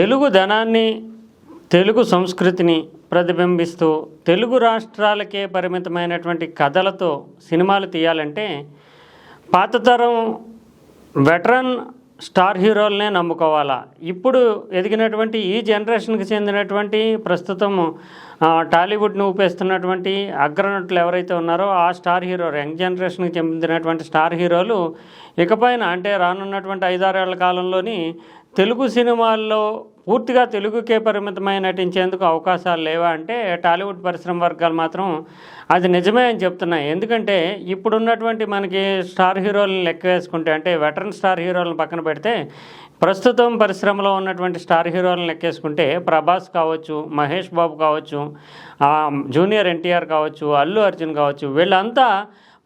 తెలుగు ధనాన్ని తెలుగు సంస్కృతిని ప్రతిబింబిస్తూ తెలుగు రాష్ట్రాలకే పరిమితమైనటువంటి కథలతో సినిమాలు తీయాలంటే పాతతరం వెటరన్ స్టార్ హీరోలనే నమ్ముకోవాలా? ఇప్పుడు ఎదిగినటువంటి ఈ జనరేషన్కి చెందినటువంటి ప్రస్తుతం టాలీవుడ్ను ఊపేస్తున్నటువంటి అగ్రనటులు ఎవరైతే ఉన్నారో ఆ స్టార్ హీరో యంగ్ జనరేషన్కి చెందినటువంటి స్టార్ హీరోలు ఇకపైన అంటే రానున్నటువంటి ఐదారేళ్ళ కాలంలోని తెలుగు సినిమాల్లో పూర్తిగా తెలుగుకే పరిమితమై నటించేందుకు అవకాశాలు లేవా అంటే టాలీవుడ్ పరిశ్రమ వర్గాలు మాత్రం అది నిజమే అని చెప్తున్నాయి. ఎందుకంటే ఇప్పుడున్నటువంటి మనకి స్టార్ హీరోలను లెక్క వేసుకుంటే అంటే వెటరన్ స్టార్ హీరోలను పక్కన పెడితే ప్రస్తుతం పరిశ్రమలో ఉన్నటువంటి స్టార్ హీరోలను లెక్కేసుకుంటే ప్రభాస్ కావచ్చు మహేష్ బాబు కావచ్చు జూనియర్ ఎన్టీఆర్ కావచ్చు అల్లు అర్జున్ కావచ్చు వీళ్ళంతా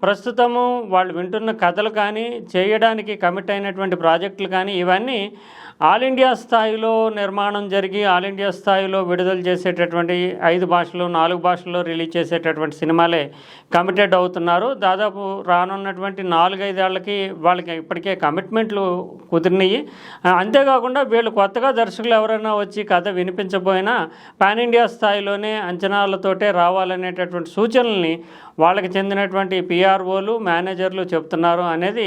ప్రస్తుతము వాళ్ళు వింటున్న కథలు కానీ చేయడానికి కమిట్ అయినటువంటి ప్రాజెక్టులు కానీ ఇవన్నీ ఆల్ ఇండియా స్థాయిలో నిర్మాణం జరిగి ఆల్ ఇండియా స్థాయిలో విడుదల చేసేటటువంటి ఐదు భాషలు నాలుగు భాషల్లో రిలీజ్ చేసేటటువంటి సినిమాలే కమిటెడ్ అవుతున్నారు. దాదాపు రానున్నటువంటి నాలుగైదేళ్ళకి వాళ్ళకి ఇప్పటికే కమిట్మెంట్లు కుదిరినాయి అంతేకాకుండా వీళ్ళు కొత్తగా దర్శకులు ఎవరైనా వచ్చి కథ వినిపించబోయినా పాన్ ఇండియా స్థాయిలోనే అంచనాలతోటే రావాలనేటటువంటి సూచనల్ని వాళ్ళకి చెందినటువంటి పిఆర్ పిఆర్ఓలు మేనేజర్లు చెప్తున్నారు అనేది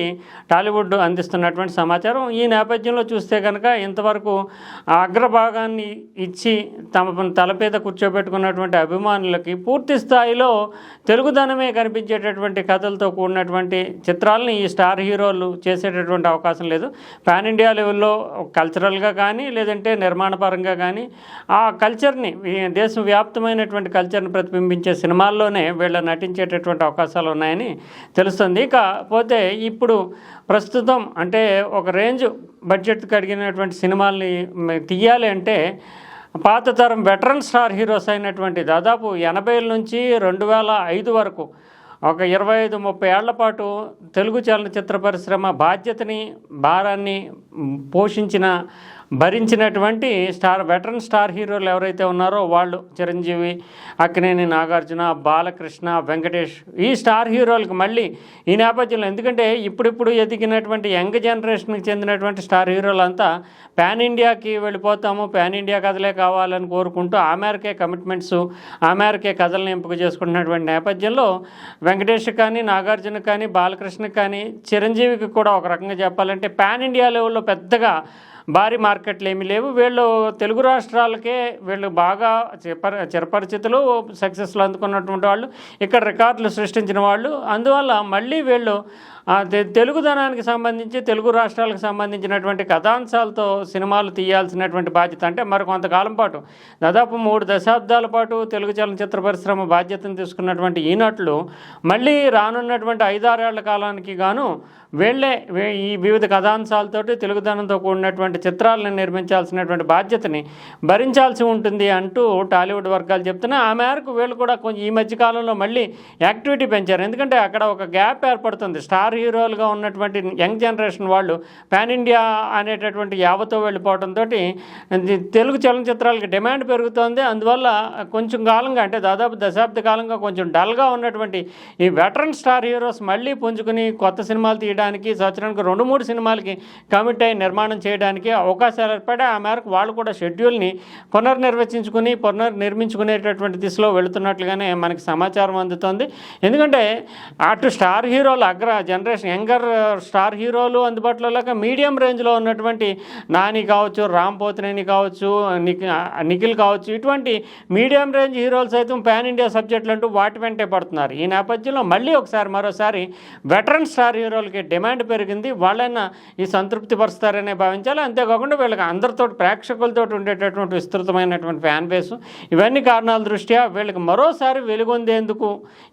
టాలీవుడ్ అందిస్తున్నటువంటి సమాచారం. ఈ నేపథ్యంలో చూస్తే కనుక ఇంతవరకు అగ్రభాగాన్ని ఇచ్చి తమ తలపేద కూర్చోబెట్టుకున్నటువంటి అభిమానులకి పూర్తి స్థాయిలో తెలుగుదనమే కనిపించేటటువంటి కథలతో కూడినటువంటి చిత్రాలని ఈ స్టార్ హీరోలు చేసేటటువంటి అవకాశం లేదు. పాన్ ఇండియా లెవెల్లో కల్చరల్గా కానీ లేదంటే నిర్మాణపరంగా కానీ ఆ కల్చర్ని దేశవ్యాప్తమైనటువంటి దేశం వ్యాప్తమైనటువంటి కల్చర్ని ప్రతిబింబించే సినిమాల్లోనే వీళ్ళు నటించేటటువంటి అవకాశాలు ఉన్నాయని తెలుస్తుంది. కాకపోతే ఇప్పుడు ప్రస్తుతం అంటే ఒక రేంజ్ బడ్జెట్ కలిగినటువంటి సినిమాల్ని తీయాలి అంటే పాత తరం వెటరన్ స్టార్ హీరోస్ అయినటువంటి దాదాపు ఎనభైల నుంచి రెండు వేల ఐదు వరకు ఒక ఇరవై ఐదు ముప్పై ఏళ్ళ పాటు తెలుగు చలనచిత్ర పరిశ్రమ బాధ్యతని భారాన్ని పోషించిన భరించినటువంటి స్టార్ వెటరన్ స్టార్ హీరోలు ఎవరైతే ఉన్నారో వాళ్ళు చిరంజీవి అక్కినేని నాగార్జున బాలకృష్ణ వెంకటేష్ ఈ స్టార్ హీరోలకు మళ్ళీ ఈ నేపథ్యంలో ఎందుకంటే ఇప్పుడిప్పుడు ఎదిగినటువంటి యంగ్ జనరేషన్కి చెందినటువంటి స్టార్ హీరోలంతా పాన్ ఇండియాకి వెళ్ళిపోతాము. పాన్ ఇండియా కథలే కావాలని కోరుకుంటూ ఆ మేరకే కమిట్మెంట్స్ ఆ మేరకే కథలను ఎంపిక చేసుకుంటున్నటువంటి నేపథ్యంలో వెంకటేష్ కానీ నాగార్జున కానీ బాలకృష్ణ కానీ చిరంజీవికి కూడా ఒక రకంగా చెప్పాలంటే పాన్ ఇండియా లెవెల్లో పెద్దగా భారీ మార్కెట్లు ఏమీ లేవు. వీళ్ళు తెలుగు రాష్ట్రాలకే వీళ్ళు బాగా చిరప చిరపరిచితులు సక్సెస్లు అందుకున్నటువంటి వాళ్ళు ఇక్కడ రికార్డులు సృష్టించిన వాళ్ళు. అందువల్ల మళ్ళీ వీళ్ళు తెలుగుదనానికి సంబంధించి తెలుగు రాష్ట్రాలకు సంబంధించినటువంటి కథాంశాలతో సినిమాలు తీయాల్సినటువంటి బాధ్యత అంటే మరి కొంతకాలం పాటు దాదాపు మూడు దశాబ్దాల పాటు తెలుగు చలనచిత్ర పరిశ్రమ బాధ్యతను తీసుకున్నటువంటి ఈనాట్లు మళ్ళీ రానున్నటువంటి ఐదారేళ్ళ కాలానికి గాను వీళ్ళే ఈ వివిధ కథాంశాలతోటి తెలుగుదనంతో కూడినటువంటి చిత్రాలను నిర్మించాల్సినటువంటి బాధ్యతని భరించాల్సి ఉంటుంది అంటూ టాలీవుడ్ వర్గాలు చెప్తున్నా ఆ మేరకు వీళ్ళు కూడా కొంచెం ఈ మధ్యకాలంలో మళ్ళీ యాక్టివిటీ పెంచారు. ఎందుకంటే అక్కడ ఒక గ్యాప్ ఏర్పడుతుంది. స్టార్ హీరోలుగా ఉన్నటువంటి యంగ్ జనరేషన్ వాళ్ళు పాన్ ఇండియా అనేటటువంటి యావతో వెళ్ళిపోవడంతో తెలుగు చలనచిత్రాలకి డిమాండ్ పెరుగుతోంది. అందువల్ల కొంచెం కాలంగా అంటే దాదాపు దశాబ్ద కాలంగా కొంచెం డల్గా ఉన్నటువంటి ఈ వెటరన్ స్టార్ హీరోస్ మళ్ళీ పుంజుకుని కొత్త సినిమాలు చేయడానికి సంవత్సరానికి రెండు మూడు సినిమాలకి కమిట్ అయి నిర్మాణం చేయడానికి అవకాశాలు ఏర్పడి ఆ మేరకు వాళ్ళు కూడా షెడ్యూల్ని పునర్నిర్వచించుకుని పునర్నిర్మించుకునేటటువంటి దిశలో వెళుతున్నట్లుగానే మనకి సమాచారం అందుతోంది. ఎందుకంటే అటు స్టార్ హీరోలు అగ్ర జనరేషన్ యంగర్ స్టార్ హీరోలు అందుబాటులో లేక మీడియం రేంజ్లో ఉన్నటువంటి నాని కావచ్చు రామ్ పోతినేని కావచ్చు నిఖి- నిఖిల్ కావచ్చు ఇటువంటి మీడియం రేంజ్ హీరోలు సైతం పాన్ ఇండియా సబ్జెక్టులు అంటూ వాటి వెంటే పడుతున్నారు. ఈ నేపథ్యంలో మళ్ళీ ఒకసారి మరోసారి వెటరన్ స్టార్ హీరోలకి డిమాండ్ పెరిగింది వాళ్ళైనా ఈ సంతృప్తి పరుస్తారనే భావించాలి. అంతేకాకుండా వీళ్ళకి అందరితో ప్రేక్షకులతో ఉండేటటువంటి విస్తృతమైనటువంటి ఫ్యాన్ బేసు ఇవన్నీ కారణాల దృష్ట్యా వీళ్ళకి మరోసారి వెలుగొందేందుకు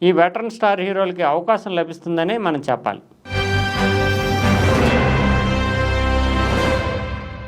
ఈ వెటరన్ స్టార్ హీరోలకి అవకాశం లభిస్తుందని మనం చెప్పాలి.